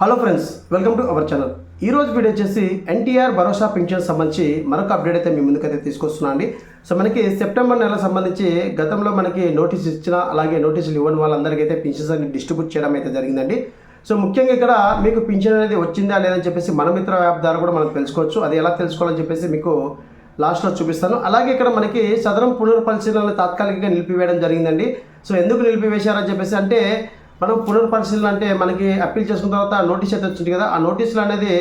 Hello friends welcome to our channel ఈ రోజు video వచ్చేసి ఎన్టీఆర్ భరోసా పింఛన్ సంబంధించి మరొక అప్డేట్ అయితే మీ ముందుకైతే తీసుకొస్తున్నా అండి. సో మనకి సెప్టెంబర్ నెల సంబంధించి గతంలో మనకి నోటీస్ ఇచ్చిన అలాగే నోటీసులు ఇవ్వని వాళ్ళందరికీ అయితే పింఛన్స్ అన్ని డిస్ట్రిబ్యూట్ చేయడం అయితే జరిగిందండి. సో ముఖ్యంగా ఇక్కడ మీకు పింఛన్ అనేది వచ్చిందా లేదని చెప్పేసి మన మిత్ర యాప్ ద్వారా కూడా మనం తెలుసుకోవచ్చు. అది ఎలా తెలుసుకోవాలని చెప్పేసి మీకు లాస్ట్లో చూపిస్తాను. అలాగే ఇక్కడ మనకి సదరం పునర్పరిశీలన తాత్కాలికంగా నిలిపివేయడం జరిగిందండి. సో ఎందుకు నిలిపివేశారని చెప్పేసి అంటే మనం పునర్పరిశీలన అంటే మనకి అప్పీల్ చేసుకున్న తర్వాత నోటీస్ అయితే వచ్చింది కదా ఆ నోటీసులు అనేది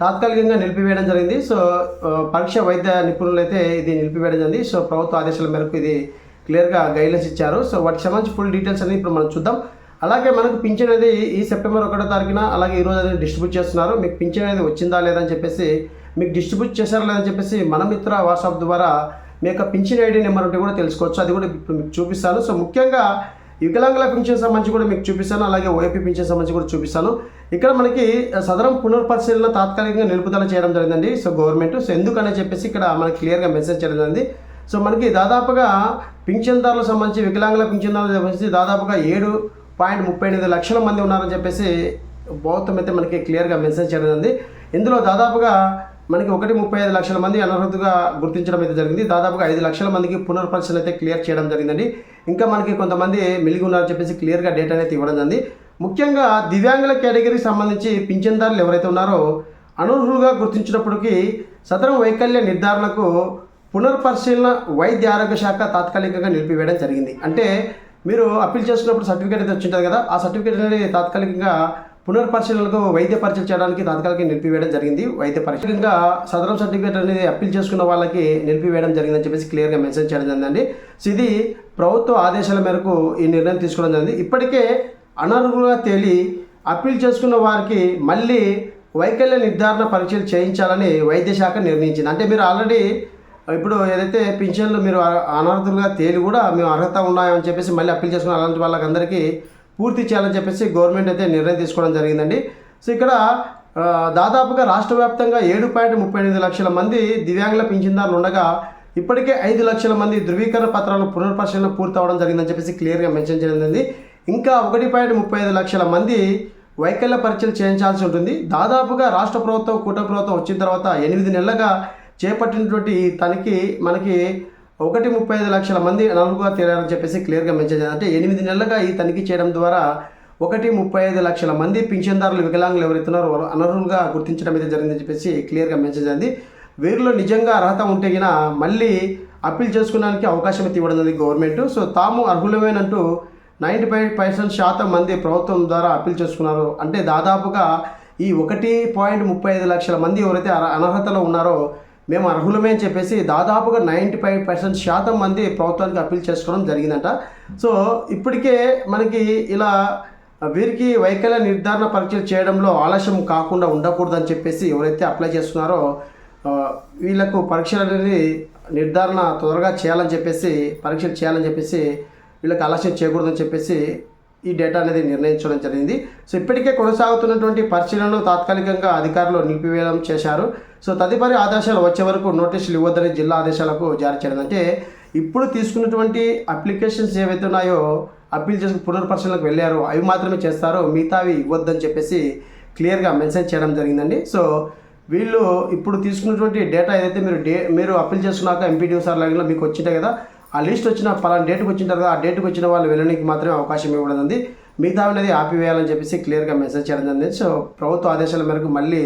తాత్కాలికంగా నిలిపివేయడం జరిగింది. సో పరీక్ష వైద్య నిపుణులు అయితే ఇది నిలిపివేయడం జరిగింది. సో ప్రభుత్వ ఆదేశాల మేరకు ఇది క్లియర్గా గైడ్లైన్స్ ఇచ్చారు. సో వాటికి సంబంధించి ఫుల్ డీటెయిల్స్ అనేది ఇప్పుడు మనం చూద్దాం. అలాగే మనకు పింఛన్ అనేది ఈ సెప్టెంబర్ ఒకటో తారీఖున అలాగే ఈరోజు అనేది డిస్ట్రిబ్యూట్ చేస్తున్నారు. మీకు పింఛన్ అనేది వచ్చిందా లేదని చెప్పేసి మీకు డిస్ట్రిబ్యూట్ చేశారా లేదని చెప్పేసి మన మిత్ర వాట్సాప్ ద్వారా మీ యొక్క పింఛన్ ఐడి నెంబర్ ఉంటే కూడా తెలుసుకోవచ్చు. అది కూడా ఇప్పుడు మీకు చూపిస్తాను. సో ముఖ్యంగా వికలాంగుల పింఛన్ సంబంధించి కూడా మీకు చూపిస్తాను అలాగే ఓఏపీ పింఛన్ సంబంధించి కూడా చూపిస్తాను. ఇక్కడ మనకి సదరం పునర్పరిశీలన తాత్కాలికంగా నిలుపుదల చేయడం జరిగిందండి. సో గవర్నమెంట్ సో ఎందుకని చెప్పేసి ఇక్కడ మనకి క్లియర్గా మెసేజ్ చేయడం జరిగింది. సో మనకి దాదాపుగా పింఛన్దారులకు సంబంధించి వికలాంగుల పింఛన్దారులకు సంబంధించి దాదాపుగా ఏడు పాయింట్ ముప్పై ఎనిమిది లక్షల మంది ఉన్నారని చెప్పేసి ప్రభుత్వం అయితే మనకి క్లియర్గా మెసేజ్ చేయడం జరిగింది. ఇందులో దాదాపుగా మనకి ఒకటి ముప్పై ఐదు లక్షల మంది అనర్హతగా గుర్తించడం అయితే జరిగింది. దాదాపుగా ఐదు లక్షల మందికి పునర్పరిశీలన అయితే క్లియర్ చేయడం జరిగిందండి. ఇంకా మనకి కొంతమంది మిలిగి ఉన్నారని చెప్పేసి క్లియర్గా డేటా అనేది ఇవ్వడం జరిగింది. ముఖ్యంగా దివ్యాంగుల కేటగిరీకి సంబంధించి పింఛన్దారులు ఎవరైతే ఉన్నారో అనర్హులుగా గుర్తించినప్పటికీ సదరం వైకల్య నిర్ధారణకు పునర్పరిశీలన వైద్య ఆరోగ్య శాఖ తాత్కాలికంగా నిలిపివేయడం జరిగింది. అంటే మీరు అప్పీల్ చేసుకున్నప్పుడు సర్టిఫికేట్ అయితే వచ్చింటుంది కదా ఆ సర్టిఫికేట్ అనేది తాత్కాలికంగా పునర్పరిశీలనకు వైద్య పరీక్షలు చేయడానికి తాత్కాలికంగా నిలిపివేయడం జరిగింది. వైద్య పరీక్షగా సదరం సర్టిఫికేట్ అనేది అప్పీల్ చేసుకున్న వాళ్ళకి నిలిపివేయడం జరిగిందని చెప్పేసి క్లియర్గా మెన్షన్ చేయడం జరిగిందండి. సో ఇది ప్రభుత్వ ఆదేశాల మేరకు ఈ నిర్ణయం తీసుకోవడం జరిగింది. ఇప్పటికే అనర్హులుగా తేలి అప్పీల్ చేసుకున్న వారికి మళ్ళీ వైకల్య నిర్ధారణ పరీక్షలు చేయించాలని వైద్య శాఖ నిర్ణయించింది. అంటే మీరు ఆల్రెడీ ఇప్పుడు ఏదైతే పింఛన్లు మీరు అనర్హులుగా తేలి కూడా మేము అర్హత ఉన్నాయని చెప్పేసి మళ్ళీ అప్పీల్ చేసుకున్న అలాంటి వాళ్ళకందరికీ పూర్తి చేయాలని చెప్పేసి గవర్నమెంట్ అయితే నిర్ణయం తీసుకోవడం జరిగిందండి. సో ఇక్కడ దాదాపుగా రాష్ట్ర వ్యాప్తంగా ఏడు పాయింట్ ముప్పై ఎనిమిది లక్షల మంది దివ్యాంగుల పింఛన్దారులు ఉండగా ఇప్పటికే ఐదు లక్షల మంది ధృవీకరణ పత్రాలు పునర్పరిశీలన పూర్తి అవడం జరిగిందని చెప్పేసి క్లియర్గా మెన్షన్ చేయడం జరిగింది. ఇంకా ఒకటి పాయింట్ ముప్పై ఐదు లక్షల మంది వైకల్య పరీక్షలు చేయించాల్సి ఉంటుంది. దాదాపుగా రాష్ట్ర ప్రభుత్వం కూటమి ప్రభుత్వం వచ్చిన తర్వాత ఎనిమిది నెలలుగా చేపట్టినటువంటి తనకి తనిఖీ మనకి ఒకటి ముప్పై ఐదు లక్షల మంది అనర్హులుగా తేలారని చెప్పేసి క్లియర్గా మెన్షన్ చేయాలి అంటే ఎనిమిది నెలలుగా ఈ తనిఖీ చేయడం ద్వారా ఒకటి ముప్పై ఐదు లక్షల మంది పింఛన్దారులు వికలాంగులు ఎవరైతున్నారో వారు వాళ్ళు అనర్హులుగా గుర్తించడం అయితే జరిగిందని చెప్పేసి క్లియర్గా మెన్షన్ చేయండి వీరిలో నిజంగా అర్హత ఉంటే గిన మళ్ళీ అప్పీల్ చేసుకోవడానికి అవకాశం అయితే ఇవ్వడం అనేది గవర్నమెంట్. సో తాము అర్హులమేనంటూ నైంటీ ఫైవ్ పర్సెంట్ శాతం మంది ప్రభుత్వం ద్వారా అప్పీల్ చేసుకున్నారు. అంటే దాదాపుగా ఈ ఒకటి పాయింట్ ముప్పై ఐదు లక్షల మంది ఎవరైతే అనర్హతలో ఉన్నారో మేము అర్హులమే అని చెప్పేసి దాదాపుగా నైంటీ ఫైవ్ పర్సెంట్ శాతం మంది ప్రభుత్వానికి అప్పీల్ చేసుకోవడం జరిగిందంట. సో ఇప్పటికే మనకి ఇలా వీరికి వైకల్య నిర్ధారణ పరీక్షలు చేయడంలో ఆలస్యం కాకుండా ఉండకూడదని చెప్పేసి ఎవరైతే అప్లై చేస్తున్నారో వీళ్ళకు పరీక్షలు అనేది నిర్ధారణ తొందరగా చేయాలని చెప్పేసి పరీక్షలు చేయాలని చెప్పేసి వీళ్ళకి ఆలస్యం చేయకూడదని చెప్పేసి ఈ డేటా అనేది నిర్ణయించడం జరిగింది. సో ఇప్పటికే కొనసాగుతున్నటువంటి పరిశీలనలు తాత్కాలికంగా అధికారులు నిలిపివేయడం చేశారు. సో తదుపరి ఆదేశాలు వచ్చే వరకు నోటీసులు ఇవ్వద్దని జిల్లా ఆదేశాలకు జారీ చేయడం అంటే ఇప్పుడు తీసుకున్నటువంటి అప్లికేషన్స్ ఏవైతే ఉన్నాయో అప్పీల్ చేసి పునర్పరిశీలనకు వెళ్ళారో అవి మాత్రమే చేస్తారో మిగతావి ఇవ్వద్దని చెప్పేసి క్లియర్గా మెన్షన్ చేయడం జరిగిందండి. సో వీళ్ళు ఇప్పుడు తీసుకున్నటువంటి డేటా ఏదైతే మీరు డే మీరు అప్పీల్ చేసుకున్నాక ఎంపీడీఓ సార్ లైన్లో మీకు వచ్చింటాయి కదా ఆ లిస్ట్ వచ్చిన పలానా డేట్కి వచ్చింటారు కదా ఆ డేట్కి వచ్చిన వాళ్ళు వెళ్ళడానికి మాత్రమే అవకాశం ఇవ్వడం ఉంది మిగతా అనేది ఆపివేయాలని చెప్పేసి క్లియర్గా మెసేజ్ చేయడం జరిగింది. సో ప్రభుత్వ ఆదేశాల మేరకు మళ్ళీ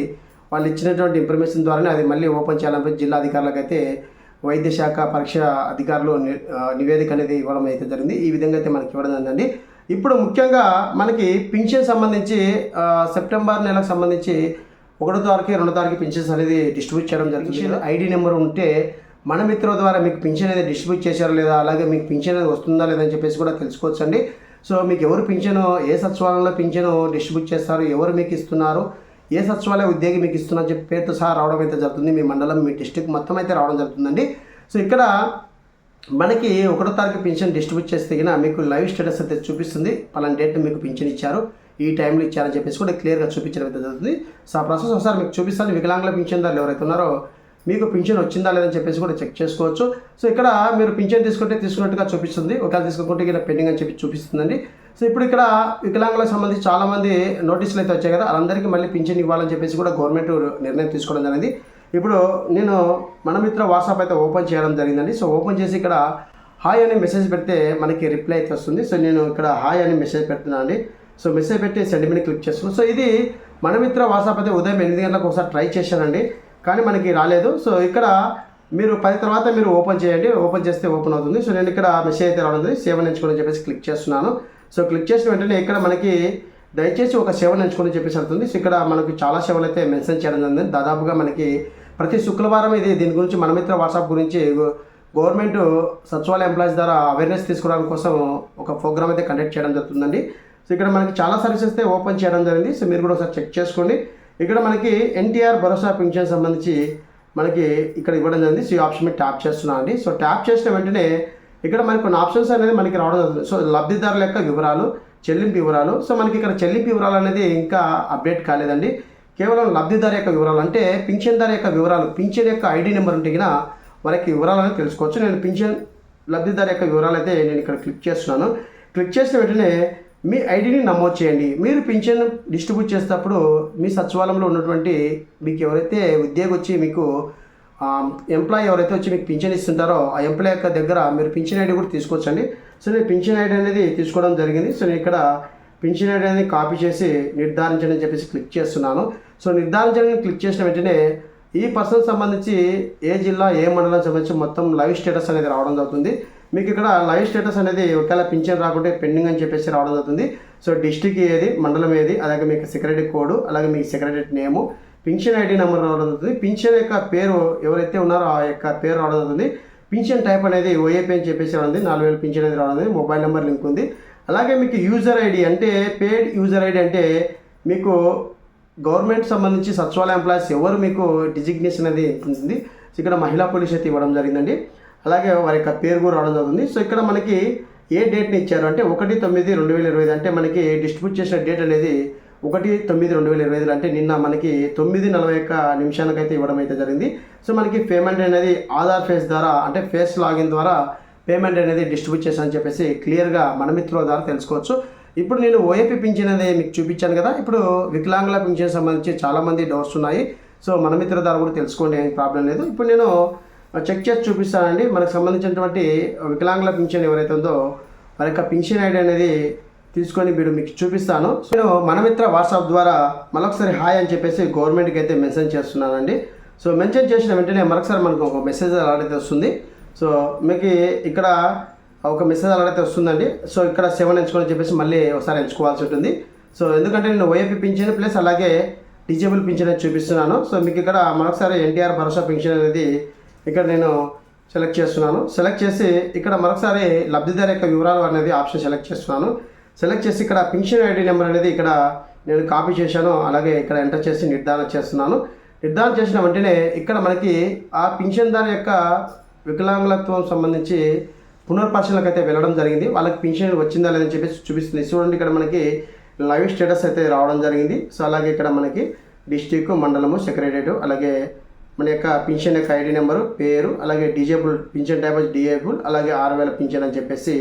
వాళ్ళు ఇచ్చినటువంటి ఇన్ఫర్మేషన్ ద్వారానే అది మళ్ళీ ఓపెన్ చేయాలని జిల్లా అధికారులకు అయితే వైద్య శాఖ పరీక్ష అధికారులు నివేదిక అనేది ఇవ్వడం అయితే జరిగింది. ఈ విధంగా అయితే మనకి ఇవ్వడం జరిగిందండి. ఇప్పుడు ముఖ్యంగా మనకి పింఛన్ సంబంధించి సెప్టెంబర్ నెలకు సంబంధించి ఒకటో తారీఖు రెండో తారీఖు పింఛన్స్ అనేది డిస్ట్రిబ్యూట్ చేయడం జరుగుతుంది. ఐడి నెంబర్ ఉంటే మన మిత్రుల ద్వారా మీకు పింఛన్ అనేది డిస్ట్రిబ్యూట్ చేశారా లేదా అలాగే మీకు పింఛన్ అనేది వస్తుందా లేదా అని చెప్పేసి కూడా తెలుసుకోవచ్చు అండి సో మీకు ఎవరు పింఛను ఏ సచివాలయంలో పింఛను డిస్ట్రిబ్యూట్ చేస్తారు ఎవరు మీకు ఇస్తున్నారు ఏ సచివాలయ ఉద్యోగి మీకు ఇస్తున్నా చెప్పి పేరుతో సహా రావడం అయితే జరుగుతుంది. మీ మండలం మీ డిస్టిక్ మొత్తం అయితే రావడం జరుగుతుందండి. సో ఇక్కడ మనకి ఒకటో తారీఖు పింఛన్ డిస్ట్రిబ్యూట్ చేస్తే గిన మీకు లైవ్ స్టేటస్ అయితే చూపిస్తుంది. పలానా డేట్ మీకు పింఛన్ ఇచ్చారు. ఈ టైంలో ఇచ్చారని చెప్పేసి కూడా క్లియర్గా చూపించడం అయితే జరుగుతుంది. సో ఆ ప్రాసెస్ ఒకసారి మీకు చూపిస్తాను. వికలాంగుల పింఛన్దారులు ఎవరైతే ఉన్నారో మీకు పింఛన్ వచ్చిందా లేదని చెప్పేసి కూడా చెక్ చేసుకోవచ్చు. సో ఇక్కడ మీరు పింఛన్ తీసుకుంటే తీసుకున్నట్టుగా చూపిస్తుంది. ఒకవేళ తీసుకోకుంటే ఇక్కడ పెండింగ్ అని చెప్పి చూపిస్తుందండి. సో ఇప్పుడు ఇక్కడ వికలాంగులకు సంబంధించి చాలామంది నోటీసులు అయితే వచ్చాయి కదా వాళ్ళందరికీ మళ్ళీ పింఛన్ ఇవ్వాలని చెప్పేసి కూడా గవర్నమెంట్ నిర్ణయం తీసుకోవడం జరిగింది. ఇప్పుడు నేను మన మిత్ర వాట్సాప్ అయితే ఓపెన్ చేయడం జరిగిందండి. సో ఓపెన్ చేసి ఇక్కడ హాయ్ అని మెసేజ్ పెడితే మనకి రిప్లై అయితే వస్తుంది. సో నేను ఇక్కడ హాయ్ అని మెసేజ్ పెడుతున్నాను అండి. సో మెసేజ్ పెట్టి సెండ్ మీద క్లిక్ చేస్తున్నాను సో ఇది మన మిత్ర వాట్సాప్ అయితే ఉదయం ఎనిమిది గంటలకు ఒకసారి ట్రై చేశానండి. కానీ మనకి రాలేదు. సో ఇక్కడ మీరు పది తర్వాత మీరు ఓపెన్ చేయండి. ఓపెన్ చేస్తే ఓపెన్ అవుతుంది. సో నేను ఇక్కడ మెసేజ్ అయితే రావడం జరిగింది ఎంచుకోని చెప్పేసి క్లిక్ చేస్తున్నాను. సో క్లిక్ చేసిన వెంటనే ఇక్కడ మనకి దయచేసి ఒక సేవను ఎంచుకొని చెప్పేసి అవుతుంది సో ఇక్కడ మనకి చాలా సేవలు అయితే మెన్షన్ చేయడం జరిగింది. దాదాపుగా మనకి ప్రతి శుక్రవారం ఇది దీని గురించి మన మిత్ర వాట్సాప్ గురించి గవర్నమెంట్ సచివాలయ ఎంప్లాయీస్ ద్వారా అవేర్నెస్ తీసుకోవడానికి కోసం ఒక ప్రోగ్రామ్ అయితే కండక్ట్ చేయడం జరుగుతుందండి. సో ఇక్కడ మనకి చాలా సర్వీసెస్ అయితే ఓపెన్ చేయడం జరిగింది. సో మీరు కూడా ఒకసారి చెక్ చేసుకోండి. ఇక్కడ మనకి ఎన్టీఆర్ భరోసా పింఛన్ సంబంధించి మనకి ఇక్కడ ఇవ్వడం జరిగింది. సో ఈ ఆప్షన్ మీద ట్యాప్ చేస్తున్నాను అండి. సో ట్యాప్ చేసిన వెంటనే ఇక్కడ మనకి కొన్ని ఆప్షన్స్ అనేది మనకి రావడం జరుగుతుంది. సో లబ్ధిదారుల యొక్క వివరాలు చెల్లింపు వివరాలు. సో మనకి ఇక్కడ చెల్లింపు వివరాలు అనేది ఇంకా అప్డేట్ కాలేదండి. కేవలం లబ్ధిదారు యొక్క వివరాలు అంటే పింఛన్దారు యొక్క వివరాలు పింఛన్ యొక్క ఐడి నెంబర్ ఉంటే గిన మనకి వివరాలు అనేది తెలుసుకోవచ్చు. నేను పింఛన్ లబ్ధిదారు యొక్క వివరాలు అయితే నేను ఇక్కడ క్లిక్ చేస్తున్నాను. క్లిక్ చేసిన వెంటనే మీ ఐడిని నమోదు చేయండి. మీరు పింఛన్ డిస్ట్రిబ్యూట్ చేసేటప్పుడు మీ సచివాలయంలో ఉన్నటువంటి మీకు ఎవరైతే ఉద్యోగి వచ్చి మీకు ఎంప్లాయీ ఎవరైతే వచ్చి మీకు పింఛన్ ఇస్తుంటారో ఆ ఎంప్లాయ్ యొక్క దగ్గర మీరు పింఛన్ ఐడి కూడా తీసుకోవచ్చండి. సో నేను పింఛన్ ఐడి అనేది తీసుకోవడం జరిగింది. సో నేను ఇక్కడ పింఛన్ ఐడి అనేది కాపీ చేసి నిర్ధారించండి అని చెప్పేసి క్లిక్ చేస్తున్నాను. సో నిర్ధారించడానికి క్లిక్ చేసిన వెంటనే ఈ పర్సన్ సంబంధించి ఏ జిల్లా ఏ మండలం సంబంధించి మొత్తం లైవ్ స్టేటస్ అనేది రావడం జరుగుతుంది. మీకు ఇక్కడ లైవ్ స్టేటస్ అనేది ఒకవేళ పింఛన్ రాకుంటే పెండింగ్ అని చెప్పేసి రావడం జరుగుతుంది. సో డిస్టిక్ ఏది మండలం ఏది అలాగే మీకు సెక్రటరీ కోడ్ అలాగే మీకు secretary name pension ID number రావడం జరుగుతుంది. పింఛన్ యొక్క పేరు ఎవరైతే ఉన్నారో ఆ యొక్క పేరు రావడం జరుగుతుంది. పింఛన్ టైప్ అనేది ఓఏపీ అని చెప్పేసి ఉంది నాలుగు వేలు పింఛన్ అనేది రావడం మొబైల్ నెంబర్ లింక్ ఉంది. అలాగే మీకు యూజర్ ఐడి అంటే పేడ్ యూజర్ ఐడి అంటే మీకు గవర్నమెంట్ సంబంధించి సచివాలయ ఎంప్లాయీస్ ఎవరు మీకు డిజిగ్నేషన్ అనేది ఉంటుంది. సో ఇక్కడ మహిళా పోలీస్ అయితే ఇవ్వడం జరిగిందండి. అలాగే వారి యొక్క పేరు కూడా రావడం జరుగుతుంది. సో ఇక్కడ మనకి ఏ డేట్ని ఇచ్చారు అంటే ఒకటి తొమ్మిది రెండు వేల ఇరవై ఐదు అంటే మనకి డిస్ట్రిబ్యూట్ చేసిన డేట్ అనేది ఒకటి తొమ్మిది రెండు వేల ఇరవై ఐదు అంటే నిన్న మనకి తొమ్మిది నలభై ఒక్క నిమిషానికైతే ఇవ్వడం అయితే జరిగింది. సో మనకి పేమెంట్ అనేది ఆధార్ ఫేస్ ద్వారా అంటే ఫేస్ లాగిన్ ద్వారా పేమెంట్ అనేది డిస్ట్రిబ్యూట్ చేశానని చెప్పేసి క్లియర్గా మన మిత్రుల ద్వారా తెలుసుకోవచ్చు. ఇప్పుడు నేను ఓఏపీ పింఛన్ అనేది మీకు చూపించాను కదా. ఇప్పుడు వికలాంగుల పింఛన్ సంబంధించి చాలామంది డౌట్స్ ఉన్నాయి. సో మన మిత్రుల ద్వారా కూడా తెలుసుకోండి ఏం ప్రాబ్లం లేదు. ఇప్పుడు నేను చెక్ చేసి చూపిస్తానండి. మనకు సంబంధించినటువంటి వికలాంగుల పింఛన్ ఎవరైతే ఉందో వారి యొక్క పింఛన్ ఐడి అనేది తీసుకొని మీరు మీకు చూపిస్తాను. నేను మనమిత్ర వాట్సాప్ ద్వారా మరొకసారి హాయ్ అని చెప్పేసి గవర్నమెంట్కి అయితే మెన్షన్ చేస్తున్నానండి. సో మెన్షన్ చేసిన వెంటనే మరొకసారి మనకు ఒక మెసేజ్ అలాగైతే వస్తుంది. సో మీకు ఇక్కడ ఒక మెసేజ్ అలాగైతే వస్తుందండి. సో ఇక్కడ సెవెన్ ఎంచుకోని చెప్పేసి మళ్ళీ ఒకసారి ఎంచుకోవాల్సి ఉంటుంది. సో ఎందుకంటే నేను ఓఏపీ పింఛన్ ప్లస్ అలాగే డిజేబుల్ పింఛన్ అనేది చూపిస్తున్నాను. సో మీకు ఇక్కడ మరొకసారి ఎన్టీఆర్ భరోసా పింఛన్ అనేది ఇక్కడ నేను సెలెక్ట్ చేస్తున్నాను. సెలెక్ట్ చేసి ఇక్కడ మరొకసారి లబ్ధిదారు యొక్క వివరాలు అనేది ఆప్షన్ సెలెక్ట్ చేస్తున్నాను. సెలెక్ట్ చేసి ఇక్కడ పెన్షన్ ఐడి నెంబర్ అనేది ఇక్కడ నేను కాపీ చేశాను. అలాగే ఇక్కడ ఎంటర్ చేసి నిర్ధారణ చేస్తున్నాను. నిర్ధారణ చేసిన వెంటనే ఇక్కడ మనకి ఆ పింఛన్దారు యొక్క వికలాంగులత్వం సంబంధించి పునర్పరిశీలనకు అయితే వెళ్ళడం జరిగింది. వాళ్ళకి పెన్షన్ వచ్చిందా లేదని చెప్పేసి చూపిస్తుంది. చూడండి ఇక్కడ మనకి లైవ్ స్టేటస్ అయితే రావడం జరిగింది. సో అలాగే ఇక్కడ మనకి డిస్టిక్ మండలము సెక్రటరేట్ అలాగే మన యొక్క పింఛన్ యొక్క ఐడి నెంబరు పేరు అలాగే డిజేబుల్ పింఛన్ టైప్ డిజేబుల్ అలాగే ఆరు వేల పింఛన్ అని చెప్పేసి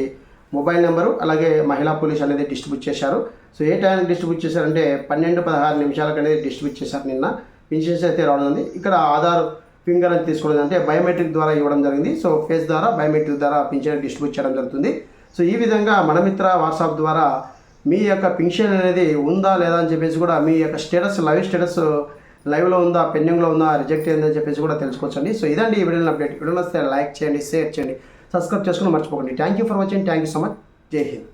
మొబైల్ నెంబరు అలాగే మహిళా పోలీస్ అనేది డిస్ట్రిబ్యూట్ చేశారు. సో ఏ టైంకి డిస్ట్రిబ్యూట్ చేశారంటే పన్నెండు పదహారు నిమిషాలకు అనేది డిస్ట్రిబ్యూట్ చేశారు నిన్న. పింఛన్స్ అయితే రావడం ఉంది ఇక్కడ ఆధార్ ఫింగర్ అని తీసుకోవడం అంటే బయోమెట్రిక్ ద్వారా ఇవ్వడం జరిగింది. సో ఫేస్ ద్వారా బయోమెట్రిక్ ద్వారా పింఛన్ డిస్ట్రిబ్యూట్ చేయడం జరుగుతుంది. సో ఈ విధంగా మనమిత్ర వాట్సాప్ ద్వారా మీ యొక్క పింఛన్ అనేది ఉందా లేదా అని చెప్పేసి కూడా మీ యొక్క స్టేటస్ లైవ్ స్టేటస్ లైవ్లో ఉందా పెండింగ్లో ఉందా రిజెక్ట్ అయిందని చెప్పేసి కూడా తెలుసుకోవచ్చండి. సో ఇదండి ఈ వీడియోని అప్డేట్. వీడియో వస్తే లైక్ చేయండి షేర్ చేయండి సబ్స్క్రైబ్ చేసుకుని మర్చిపోకండి. Thank you for watching thank you so much జై హింద్.